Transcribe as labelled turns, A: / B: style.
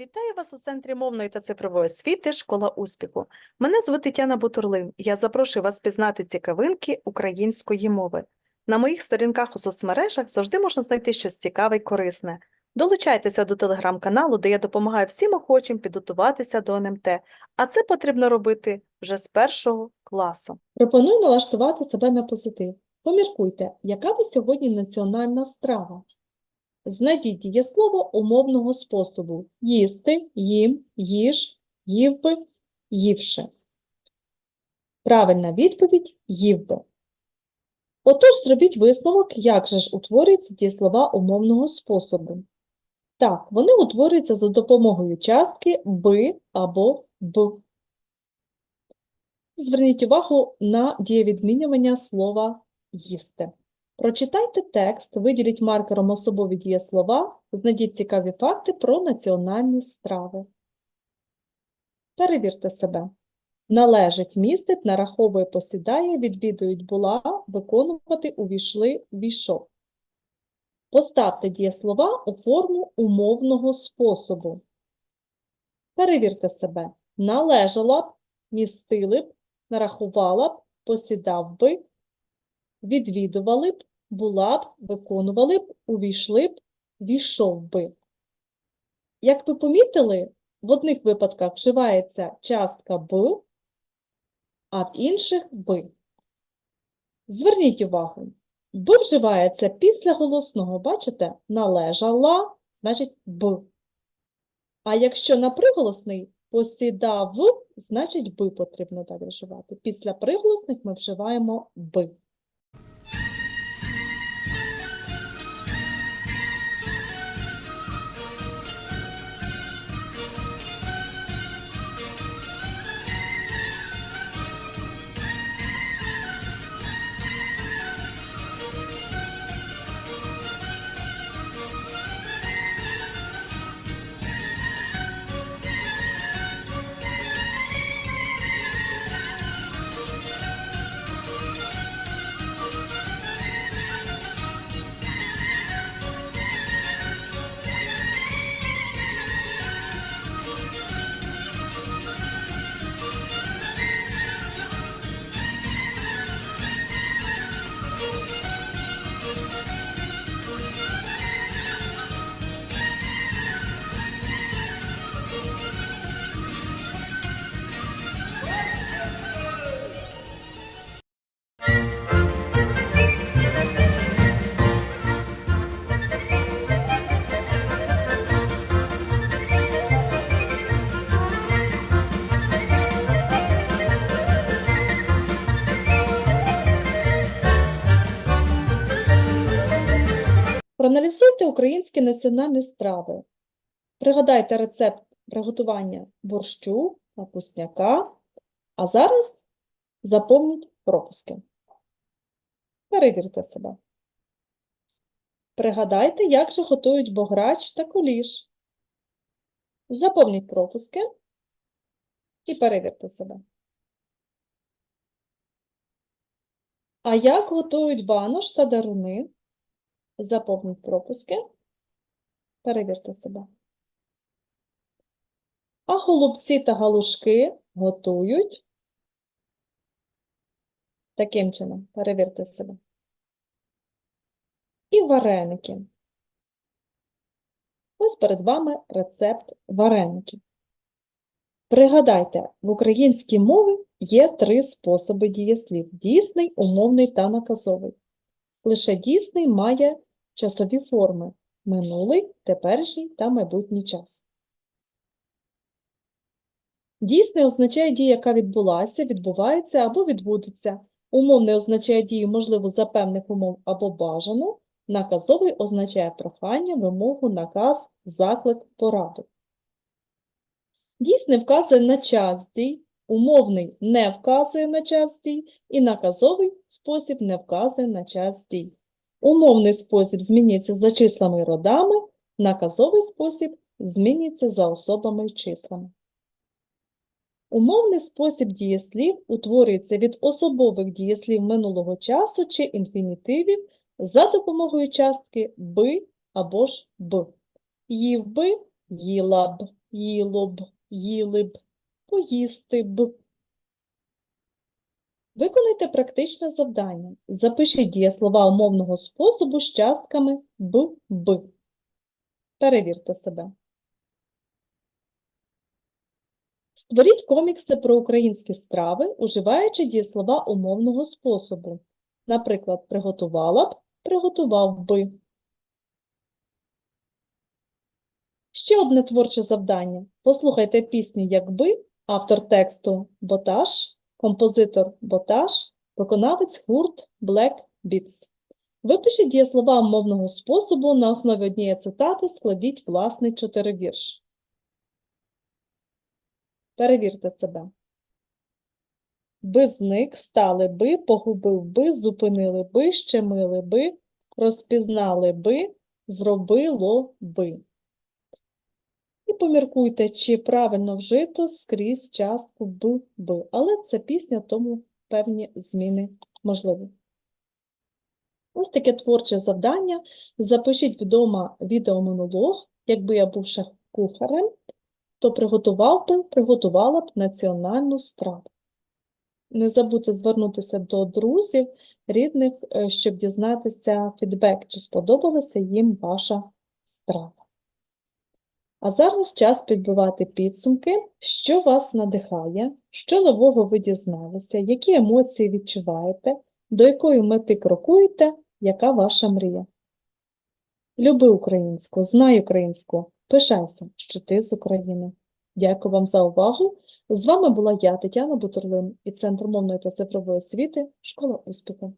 A: Вітаю вас у Центрі мовної та цифрової освіти Школа успіху. Мене звуть Тетяна Бутурлин. Я запрошую вас пізнати цікавинки української мови. На моїх сторінках у соцмережах завжди можна знайти щось цікаве й корисне. Долучайтеся до телеграм-каналу, де я допомагаю всім охочим підготуватися до НМТ, а це потрібно робити вже з першого класу.
B: Пропоную налаштувати себе на позитив. Поміркуйте, яка ви сьогодні національна страва? Знайдіть дієслово умовного способу їсти, їм, їж, їв би, ївши. Правильна відповідь їв би. Отож, зробіть висновок, як же ж утворюються дієслова умовного способу. Так, вони утворюються за допомогою частки би або б. Зверніть увагу на дієвідмінювання слова їсти. Прочитайте текст, виділіть маркером особові дієслова, знайдіть цікаві факти про національні страви. Перевірте себе. Належить, містить, нараховує, посідає, відвідують, була, виконувати, увійшли, війшов. Поставте дієслова у форму умовного способу. Перевірте себе. Належала б, містили б, нарахувала б, посідав би, відвідували б, була б, виконували б, увійшли б, війшов би. Як ви помітили, в одних випадках вживається частка б, а в інших би. Зверніть увагу, б вживається після голосного, бачите, належала, значить б. А якщо на приголосний посідав, значить би потрібно так вживати. Після приголосних ми вживаємо би. Проаналізуйте українські національні страви. Пригадайте рецепт приготування борщу, капусняка, а зараз заповніть пропуски. Перевірте себе. Пригадайте, як же готують бограч та куліш. Заповніть пропуски і перевірте себе. А як готують банош та даруни? Заповніть пропуски. Перевірте себе. А голубці та галушки готують. Таким чином, перевірте себе. І вареники. Ось перед вами рецепт вареників. Пригадайте, в українській мові є три способи дієслів – дійсний, умовний та наказовий. Лише дійсний має часові форми – минулий, теперішній та майбутній час. Дійсний означає дію, яка відбулася, відбувається або відбудеться. Умовний означає дію, можливо, за певних умов або бажану. Наказовий означає прохання, вимогу, наказ, заклик, пораду. Дійсний вказує на час дій, умовний не вказує на час дій і наказовий спосіб не вказує на час дій. Умовний спосіб змінюється за числами і родами, наказовий спосіб змінюється за особами і числами. Умовний спосіб дієслів утворюється від особових дієслів минулого часу чи інфінітивів за допомогою частки би або ж б. Їв би, їла б. їло б, їли б, поїсти б. Виконайте практичне завдання. Запишіть дієслова умовного способу з частками б, б. Перевірте себе. Створіть комікси про українські страви, уживаючи дієслова умовного способу. Наприклад, приготувала б, приготував би. Ще одне творче завдання. Послухайте пісню «Якби», автор тексту Боташ, композитор Боташ, виконавець гурт Black Beats. Випишіть дієслова мовного способу на основі однієї цитати складіть власний чотиривірш. Перевірте себе. Без них стали би, погубив би, зупинили би, щемили би, розпізнали би, зробило би. Поміркуйте, чи правильно вжито скрізь частку б, б. Але це пісня, тому певні зміни можливі. Ось таке творче завдання. Запишіть вдома відеомонолог, якби я був шеф-кухарем, то приготував би, приготувала б національну страву. Не забудьте звернутися до друзів, рідних, е, щоб дізнатися фідбек, чи сподобалася їм ваша страва. А зараз час підбивати підсумки, що вас надихає, що нового ви дізналися, які емоції відчуваєте, до якої мети крокуєте, яка ваша мрія. Люби українську, знай українську, пишайся, що ти з України. Дякую вам за увагу. З вами була я, Тетяна Бутурлин, і Центр мовної та цифрової освіти «Школа успіху».